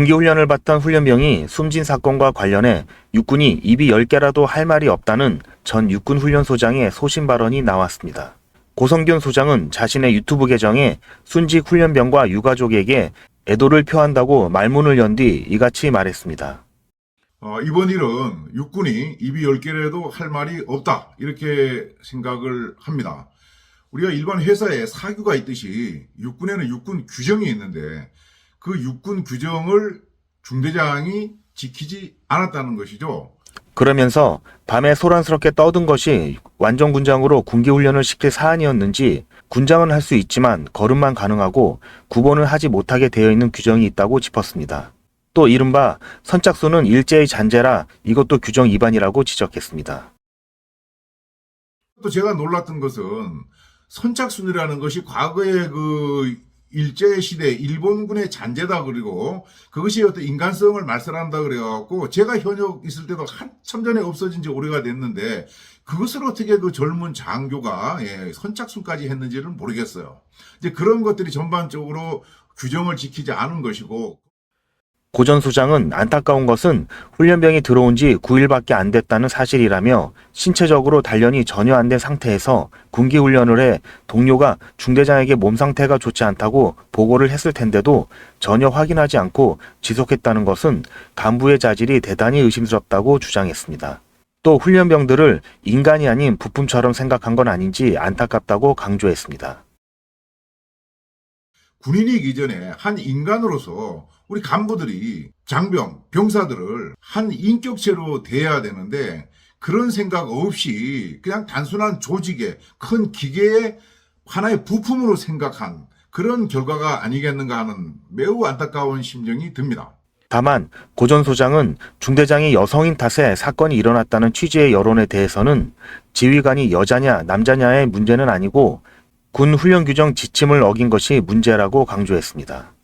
군기훈련을 받던 훈련병이 숨진 사건과 관련해 육군이 입이 10개라도 할 말이 없다는 전 육군 훈련소장의 소신 발언이 나왔습니다. 고성균 소장은 자신의 유튜브 계정에 순직 훈련병과 유가족에게 애도를 표한다고 말문을 연 뒤 이같이 말했습니다. 어, 이번 일은 육군이 입이 열 개라도 할 말이 없다. 이렇게 생각을 합니다. 우리가 일반 회사에 사규가 있듯이 육군에는 육군 규정이 있는데 그 육군 규정을 중대장이 지키지 않았다는 것이죠. 그러면서 밤에 소란스럽게 떠든 것이 완전 군장으로 군기 훈련을 시킬 사안이었는지 군장은 할 수 있지만 걸음만 가능하고 구본을 하지 못하게 되어 있는 규정이 있다고 짚었습니다. 또 이른바 선착순은 일제의 잔재라 이것도 규정 위반이라고 지적했습니다. 또 제가 놀랐던 것은 선착순이라는 것이 과거의 그 일제 시대 일본군의 잔재다 그리고 그것이 어떤 인간성을 말살한다 그래갖고 제가 현역 있을 때도 한참 전에 없어진 지 오래가 됐는데 그것을 어떻게 그 젊은 장교가 예, 선착순까지 했는지는 모르겠어요. 이제 그런 것들이 전반적으로 규정을 지키지 않은 것이고 고전 소장은 안타까운 것은 훈련병이 들어온 지 9일밖에 안 됐다는 사실이라며 신체적으로 단련이 전혀 안 된 상태에서 군기 훈련을 해 동료가 중대장에게 몸 상태가 좋지 않다고 보고를 했을 텐데도 전혀 확인하지 않고 지속했다는 것은 간부의 자질이 대단히 의심스럽다고 주장했습니다. 또 훈련병들을 인간이 아닌 부품처럼 생각한 건 아닌지 안타깝다고 강조했습니다. 군인이기 전에 한 인간으로서 우리 간부들이 장병, 병사들을 한 인격체로 대해야 되는데 그런 생각 없이 그냥 단순한 조직의 큰 기계의 하나의 부품으로 생각한 그런 결과가 아니겠는가 하는 매우 안타까운 심정이 듭니다. 다만 고전 소장은 중대장이 여성인 탓에 사건이 일어났다는 취지의 여론에 대해서는 지휘관이 여자냐 남자냐의 문제는 아니고 군 훈련 규정 지침을 어긴 것이 문제라고 강조했습니다.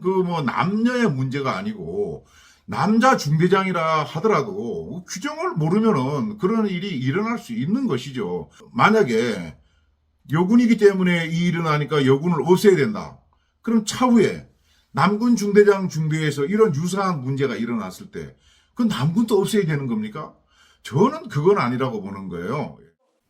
그 뭐 남녀의 문제가 아니고 남자 중대장이라 하더라도 규정을 모르면은 그런 일이 일어날 수 있는 것이죠. 만약에 여군이기 때문에 이 일은 하니까 여군을 없애야 된다. 그럼 차후에 남군 중대장 중대에서 이런 유사한 문제가 일어났을 때 그 남군도 없애야 되는 겁니까? 저는 그건 아니라고 보는 거예요.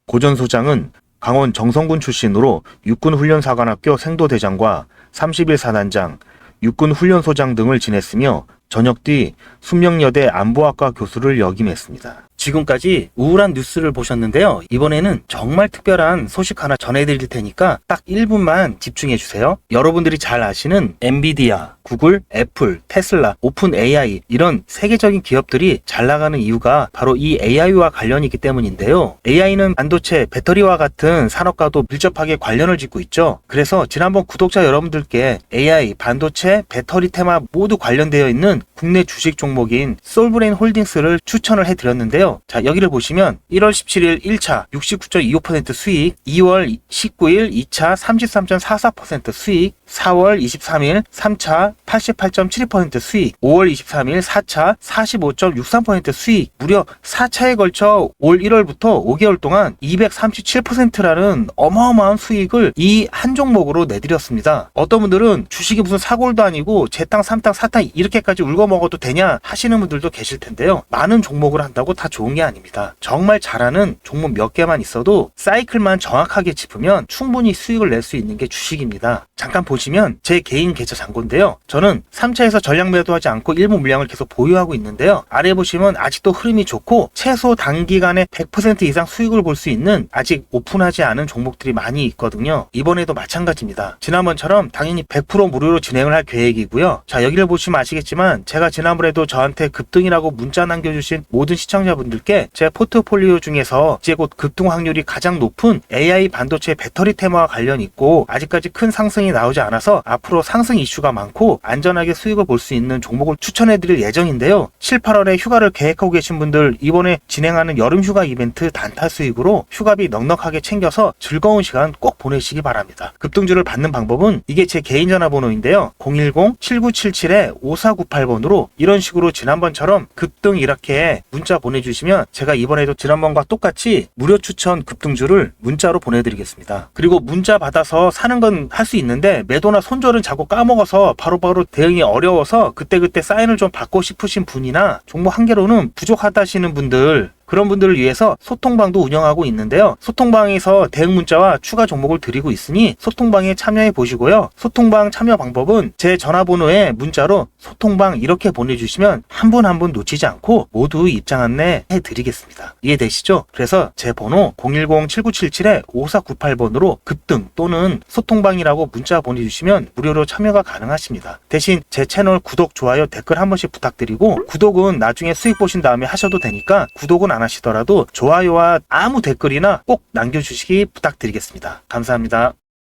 고전 소장은 강원 정성군 출신으로 육군 훈련사관학교 생도대장과 30일 사단장, 육군 훈련소장 등을 지냈으며 전역 뒤 숙명여대 안보학과 교수를 역임했습니다. 지금까지 우울한 뉴스를 보셨는데요. 이번에는 정말 특별한 소식 하나 전해드릴 테니까 딱 1분만 집중해 주세요. 여러분들이 잘 아시는 엔비디아, 구글, 애플, 테슬라, 오픈 AI 이런 세계적인 기업들이 잘 나가는 이유가 바로 이 AI와 관련이 있기 때문인데요. AI는 반도체, 배터리와 같은 산업과도 밀접하게 관련을 짓고 있죠. 그래서 지난번 구독자 여러분들께 AI, 반도체, 배터리 테마 모두 관련되어 있는 국내 주식 종목인 솔브레인 홀딩스를 추천을 해드렸는데요. 자, 여기를 보시면 1월 17일 1차 69.25% 수익, 2월 19일 2차 33.44% 수익, 4월 23일 3차 88.72% 수익, 5월 23일 4차 45.63% 수익, 무려 4차에 걸쳐 올 1월부터 5개월 동안 237%라는 어마어마한 수익을 이 한 종목으로 내드렸습니다. 어떤 분들은 주식이 무슨 사골도 아니고 제 땅, 삼 땅, 사땅 이렇게까지 울고 먹어도 되냐 하시는 분들도 계실 텐데요. 많은 종목을 한다고 다 좋은 게 아닙니다. 정말 잘하는 종목 몇 개만 있어도 사이클만 정확하게 짚으면 충분히 수익을 낼 수 있는 게 주식입니다. 잠깐 보시 면 제 개인 계좌 잔고인데요. 저는 3차에서 전량 매도하지 않고 일부 물량을 계속 보유하고 있는데요. 아래 보시면 아직도 흐름이 좋고 최소 단기간에 100% 이상 수익을 볼 수 있는 아직 오픈하지 않은 종목들이 많이 있거든요. 이번에도 마찬가지입니다. 지난번처럼 당연히 100% 무료로 진행을 할 계획이고요. 자, 여기를 보시면 아시겠지만 제가 지난번에도 저한테 급등이라고 문자 남겨주신 모든 시청자분들께 제 포트폴리오 중에서 이제 곧 급등 확률이 가장 높은 AI 반도체 배터리 테마와 관련 있고 아직까지 큰 상승이 나오지 않 아서 앞으로 상승 이슈가 많고 안전하게 수익을 볼 수 있는 종목을 추천해 드릴 예정인데요. 7, 8월에 휴가를 계획하고 계신 분들 이번에 진행하는 여름 휴가 이벤트 단타 수익으로 휴가비 넉넉하게 챙겨서 즐거운 시간 꼭 보내시기 바랍니다. 급등주를 받는 방법은 이게 제 개인 전화번호인데요. 010-7977-5498번으로 이런 식으로 지난번처럼 급등 이렇게 문자 보내주시면 제가 이번에도 지난번과 똑같이 무료 추천 급등주를 문자로 보내드리겠습니다. 그리고 문자 받아서 사는 건 할 수 있는데 매도나 손절은 자꾸 까먹어서 바로바로 대응이 어려워서 그때그때 사인을 좀 받고 싶으신 분이나 종목 한 개로는 부족하다시는 분들 그런 분들을 위해서 소통방도 운영하고 있는데요. 소통방에서 대응 문자와 추가 종목을 드리고 있으니 소통방에 참여해 보시고요. 소통방 참여 방법은 제 전화번호에 문자로 소통방 이렇게 보내주시면 한 분 한 분 놓치지 않고 모두 입장 안내 해드리겠습니다. 이해되시죠? 그래서 제 번호 010-7977-5498번으로 급등 또는 소통방이라고 문자 보내주시면 무료로 참여가 가능하십니다. 대신 제 채널 구독, 좋아요, 댓글 한 번씩 부탁드리고 구독은 나중에 수익 보신 다음에 하셔도 되니까 구독은 안 하시더라도 좋아요와 아무 댓글이나 꼭 남겨주시기 부탁드리겠습니다. 감사합니다.